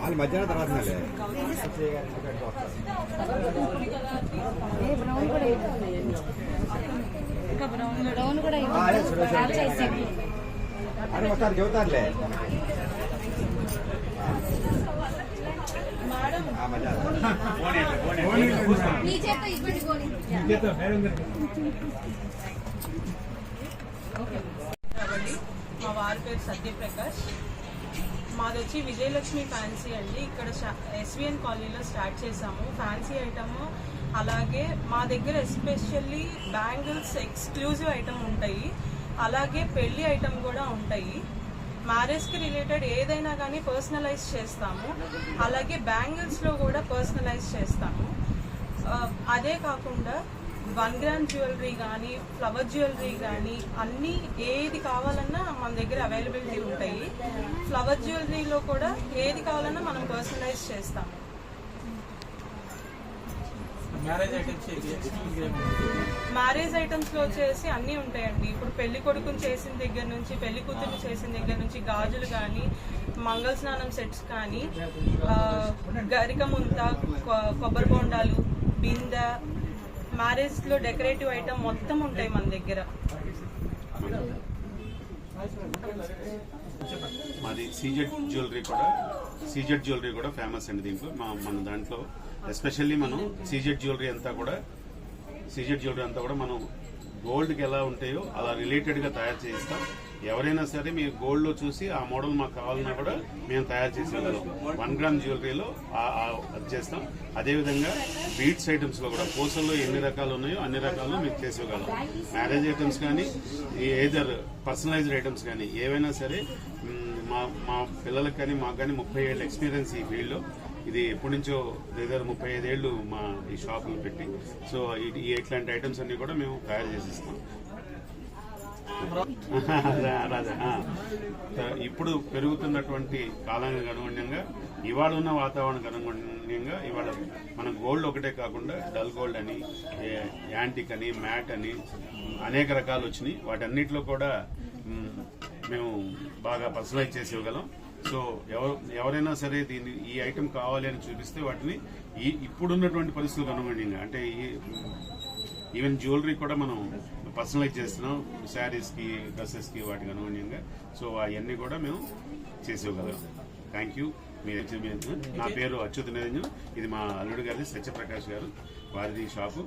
వాళ్ళు మధ్యాహ్నం తర్వాత బ్రౌన్ కూడా అని ఒకసారి కాబట్టి మా వారి పేరు సత్యప్రకాష్. మాది వచ్చి విజయలక్ష్మి ఫ్యాన్సీ అండి. ఇక్కడ ఎస్విఎన్ కాలనీలో స్టార్ట్ చేసాము. ఫ్యాన్సీ ఐటమ్ అలాగే మా దగ్గర ఎస్పెషల్లీ బ్యాంగిల్స్ ఎక్స్క్లూజివ్ ఐటమ్ ఉంటాయి. అలాగే పెళ్ళి ఐటమ్ కూడా ఉంటాయి. మ్యారేజ్కి రిలేటెడ్ ఏదైనా కానీ పర్సనలైజ్ చేస్తాము. అలాగే బ్యాంగిల్స్లో కూడా పర్సనలైజ్ చేస్తాము. అదే కాకుండా వన్ గ్రామ్ జ్యువెలరీ కానీ ఫ్లవర్ జ్యువెలరీ కానీ అన్నీ ఏది కావాలన్నా మన దగ్గర అవైలబిలిటీ ఉంటాయి. ఫ్లవర్ జ్యువెలరీలో కూడా ఏది కావాలన్నా మనం పర్సనలైజ్ చేస్తాము మ్యారేజ్ ఐటమ్స్లో వచ్చేసి అన్నీ ఉంటాయండి. ఇప్పుడు పెళ్ళి కొడుకుని చేసిన దగ్గర నుంచి పెళ్ళి కూతుర్ని చేసిన దగ్గర నుంచి గాజులు కానీ మంగళ స్నానం సెట్స్ కానీ గరిక ముంత కొబ్బరి బొండాలు బిందె మ్యారేజ్లో డెకరేటివ్ ఐటమ్ మొత్తం ఉంటాయి మన దగ్గర. మాది సీజెడ్ జ్యువెలరీ కూడా సీజెడ్ జ్యువెలరీ కూడా ఫేమస్ అండి దీంట్లో. మా మన దాంట్లో ఎస్పెషల్లీ మనం సీజెడ్ జ్యువెలరీ అంతా కూడా సీజెడ్ జ్యువెలరీ అంతా కూడా మనం గోల్డ్కి ఎలా ఉంటాయో అలా రిలేటెడ్గా తయారు చేయిస్తాం. ఎవరైనా సరే మీరు గోల్డ్లో చూసి ఆ మోడల్ మాకు కావాలన్నా కూడా మేము తయారు చేసేవాళ్ళం వన్ గ్రామ్ జ్యువెలరీలో అది చేస్తాం. అదేవిధంగా బీట్స్ ఐటమ్స్లో కూడా పూసల్లో ఎన్ని రకాలు ఉన్నాయో అన్ని రకాలు మీకు చేసేయగలం మ్యారేజ్ ఐటమ్స్ కానీ ఏదర్ పర్సనలైజ్డ్ ఐటమ్స్ కానీ ఏవైనా సరే మా మా పిల్లలకు కానీ మాకు కానీ ముప్పై ఏళ్ళ ఎక్స్పీరియన్స్ ఈ ఫీల్డ్లో ఇది ఎప్పటి నుంచో దగ్గర ముప్పై ఐదేళ్ళు మా ఈ షాపులు పెట్టి సో ఈ ఇట్లాంటి ఐటమ్స్ అన్ని కూడా మేము తయారు చేసిస్తాం. రాజా ఇప్పుడు పెరుగుతున్నటువంటి కాలానికి అనుగుణ్యంగా ఇవాళ ఉన్న వాతావరణానికి అనుగుణ్యంగా ఇవాళ మన గోల్డ్ ఒకటే కాకుండా డల్ గోల్డ్ అని యాంటిక్ అని మ్యాట్ అని అనేక రకాలు వచ్చినాయి. వాటన్నిటిలో కూడా మేము బాగా పర్సనలైజ్ చేసి ఇవ్వగలం. సో ఎవరు ఎవరైనా సరే దీన్ని ఈ ఐటెం కావాలి అని చూపిస్తే వాటిని ఈ ఇప్పుడున్నటువంటి పరిస్థితులకు అనుగుణంగా అంటే ఈ ఈవెన్ జ్యువెలరీ కూడా మనం పర్సనలైజ్ చేస్తున్నాం. శారీస్కి డ్రెస్సెస్కి వాటికి అనుగుణంగా సో అవన్నీ కూడా మేము చేసేవగలం థ్యాంక్ యూ మీ నా పేరు అచ్యుత నిరంజన్. ఇది మా అల్లుడు గారి సత్యప్రకాష్ గారు. వారిది షాపు.